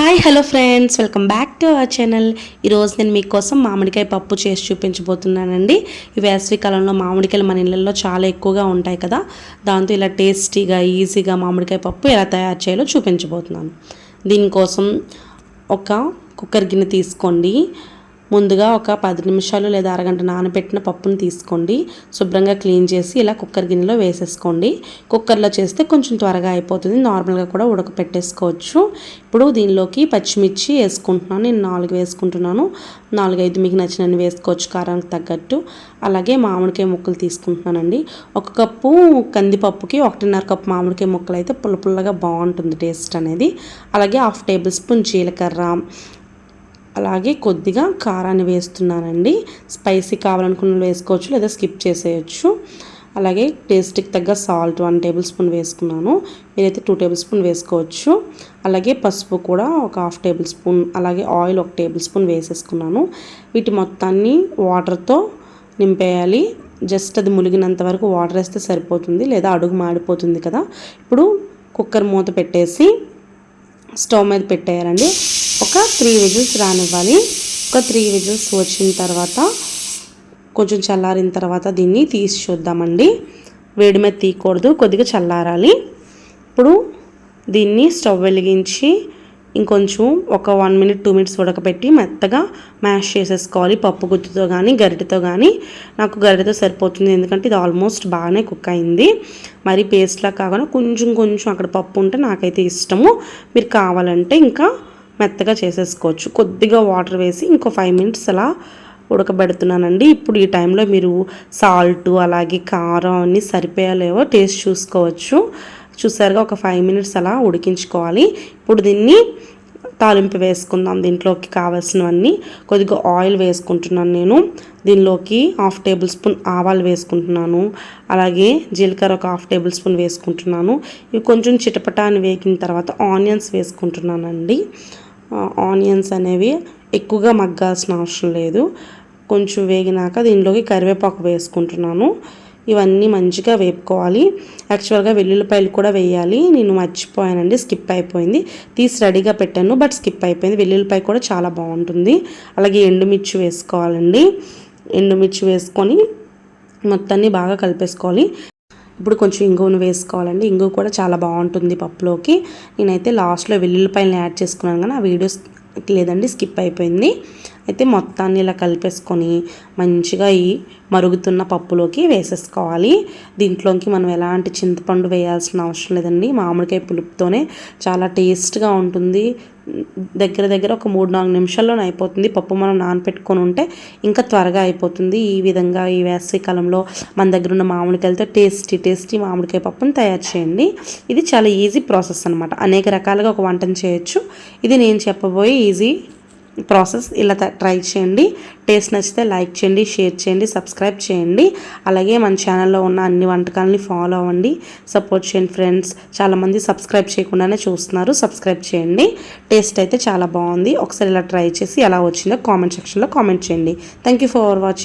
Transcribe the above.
Hi hello friends welcome back to our channel ఈరోజు నేను మీకోసం మామిడికాయ పప్పు చేసి చూపించబోతున్నానండి. ఈ వేసవి కాలంలో మామిడికాయలు మన ఇళ్ళల్లో చాలా ఎక్కువగా ఉంటాయి కదా. దాంతో ఇలా టేస్టీగా ఈజీగా మామిడికాయ పప్పు ఎలా తయారు చేయాలో చూపించబోతున్నాను. దీనికోసం ఒక కుక్కర్ గిన్నె తీసుకోండి. ముందుగా ఒక పది నిమిషాలు లేదా అరగంట నానబెట్టిన పప్పును తీసుకోండి. శుభ్రంగా క్లీన్ చేసి ఇలా కుక్కర్ గిన్నెలో వేసేసుకోండి. కుక్కర్లో చేస్తే కొంచెం త్వరగా అయిపోతుంది. నార్మల్గా కూడా ఉడకపెట్టేసుకోవచ్చు. ఇప్పుడు దీనిలోకి పచ్చిమిర్చి వేసుకుంటున్నాను. నేను నాలుగు వేసుకుంటున్నాను. నాలుగైదు మీకు నచ్చినవి వేసుకోవచ్చు. కారానికి తగ్గట్టు. అలాగే మామిడికాయ ముక్కలు తీసుకుంటున్నానండి. ఒక కప్పు కందిపప్పుకి ఒకటిన్నర కప్పు మామిడికాయ ముక్కలు అయితే పుల్ల పుల్లగా బాగుంటుంది టేస్ట్ అనేది. అలాగే హాఫ్ టేబుల్ స్పూన్ జీలకర్ర అలాగే కొద్దిగా కారాన్ని వేస్తున్నానండి. స్పైసీ కావాలనుకున్న వేసుకోవచ్చు లేదా స్కిప్ చేసేయచ్చు. అలాగే టేస్ట్కి తగ్గ సాల్ట్ వన్ టేబుల్ స్పూన్ వేసుకున్నాను. మీరైతే టూ టేబుల్ స్పూన్ వేసుకోవచ్చు. అలాగే పసుపు కూడా ఒక హాఫ్ టేబుల్ స్పూన్ అలాగే ఆయిల్ ఒక టేబుల్ స్పూన్ వేసేసుకున్నాను. వీటి మొత్తాన్ని వాటర్తో నింపేయాలి. జస్ట్ అది ములిగినంత వరకు వాటర్ వేస్తే సరిపోతుంది లేదా అడుగు మాడిపోతుంది కదా. ఇప్పుడు కుక్కర్ మూత పెట్టేసి స్టవ్ మీద పెట్టేయాలండి. ఒక త్రీ విజిల్స్ రానివ్వాలి. ఒక త్రీ విజిల్స్ వచ్చిన తర్వాత కొంచెం చల్లారిన తర్వాత దీన్ని తీసి చూద్దామండి. వేడి మీద తీయకూడదు కొద్దిగా చల్లారాలి. ఇప్పుడు దీన్ని స్టవ్ వెలిగించి ఇంకొంచెం ఒక వన్ మినిట్ టూ మినిట్స్ ఉడకపెట్టి మెత్తగా మ్యాష్ చేసేసుకోవాలి. పప్పు గుత్తుతో కానీ గరిటెతో కానీ నాకు గరిటెతో సరిపోతుంది ఎందుకంటే ఇది ఆల్మోస్ట్ బాగానే కుక్ అయింది. మరి పేస్ట్లా కాకుండా కొంచెం కొంచెం అక్కడ పప్పు ఉంటే నాకైతే ఇష్టము. మీరు కావాలంటే ఇంకా మెత్తగా చేసేసుకోవచ్చు. కొద్దిగా వాటర్ వేసి ఇంకో ఫైవ్ మినిట్స్ అలా ఉడకబెడుతున్నానండి. ఇప్పుడు ఈ టైంలో మీరు సాల్ట్ అలాగే కారం అన్నీ సరిపోయాలేవో టేస్ట్ చూసుకోవచ్చు. చూసారుగా ఒక ఫైవ్ మినిట్స్ అలా ఉడికించుకోవాలి. ఇప్పుడు దీన్ని తాలింపు వేసుకుందాం. దీంట్లోకి కావాల్సినవన్నీ కొద్దిగా ఆయిల్ వేసుకుంటున్నాను నేను. దీనిలోకి హాఫ్ టేబుల్ స్పూన్ ఆవాలు వేసుకుంటున్నాను. అలాగే జీలకర్ర ఒక హాఫ్ టేబుల్ స్పూన్ వేసుకుంటున్నాను. ఇవి కొంచెం చిటపటాన్ని వేగిన తర్వాత ఆనియన్స్ వేసుకుంటున్నానండి. ఆనియన్స్ అనేవి ఎక్కువగా మగ్గాల్సిన అవసరం లేదు. కొంచెం వేగినాక దీనిలోకి కరివేపాకు వేసుకుంటున్నాను. ఇవన్నీ మంచిగా వేపుకోవాలి. యాక్చువల్గా వెల్లుల్లిపాయలు కూడా వేయాలి. నేను మర్చిపోయానండి స్కిప్ అయిపోయింది. తీసి రెడీగా పెట్టాను బట్ స్కిప్ అయిపోయింది. వెల్లుల్లిపాయ కూడా చాలా బాగుంటుంది. అలాగే ఎండుమిర్చి వేసుకోవాలండి. ఎండుమిర్చి వేసుకొని మొత్తాన్ని బాగా కలిపేసుకోవాలి. ఇప్పుడు కొంచెం ఇంగువను వేసుకోవాలండి. ఇంగువ కూడా చాలా బాగుంటుంది పప్పులోకి. నేనైతే లాస్ట్లో వెల్లుల్లిపాయలను యాడ్ చేసుకున్నాను కానీ ఆ వీడియోస్ లేదండి స్కిప్ అయిపోయింది. అయితే మొత్తాన్ని ఇలా కలిపేసుకొని మంచిగా ఈ మరుగుతున్న పప్పులోకి వేసేసుకోవాలి. దీంట్లోకి మనం ఎలాంటి చింతపండు వేయాల్సిన అవసరం లేదండి. మామిడికాయ పులుపుతోనే చాలా టేస్ట్గా ఉంటుంది. దగ్గర దగ్గర ఒక మూడు నాలుగు నిమిషాల్లోనే అయిపోతుంది. పప్పు మనం నానపెట్టుకొని ఉంటే ఇంకా త్వరగా అయిపోతుంది. ఈ విధంగా ఈ వేసవికాలంలో మన దగ్గర ఉన్న మామిడికాయలతో టేస్టీ టేస్టీ మామిడికాయ పప్పును తయారు చేయండి. ఇది చాలా ఈజీ ప్రాసెస్ అనమాట అనేక రకాలుగా ఒక వంటను చేయొచ్చు. ఇది నేను చెప్పబోయే ఈజీ ప్రాసెస్ ఇలా ట్రై చేయండి. టేస్ట్ నచ్చితే లైక్ చేయండి షేర్ చేయండి సబ్స్క్రైబ్ చేయండి. అలాగే మన ఛానల్లో ఉన్న అన్ని వంటకాలని ఫాలో అవ్వండి. సపోర్ట్ చేయండి ఫ్రెండ్స్. చాలామంది సబ్స్క్రైబ్ చేయకుండానే చూస్తున్నారు. సబ్స్క్రైబ్ చేయండి. టేస్ట్ అయితే చాలా బాగుంది. ఒకసారి ఇలా ట్రై చేసి ఎలా వచ్చిందో కామెంట్ సెక్షన్లో కామెంట్ చేయండి. Thank you for watching.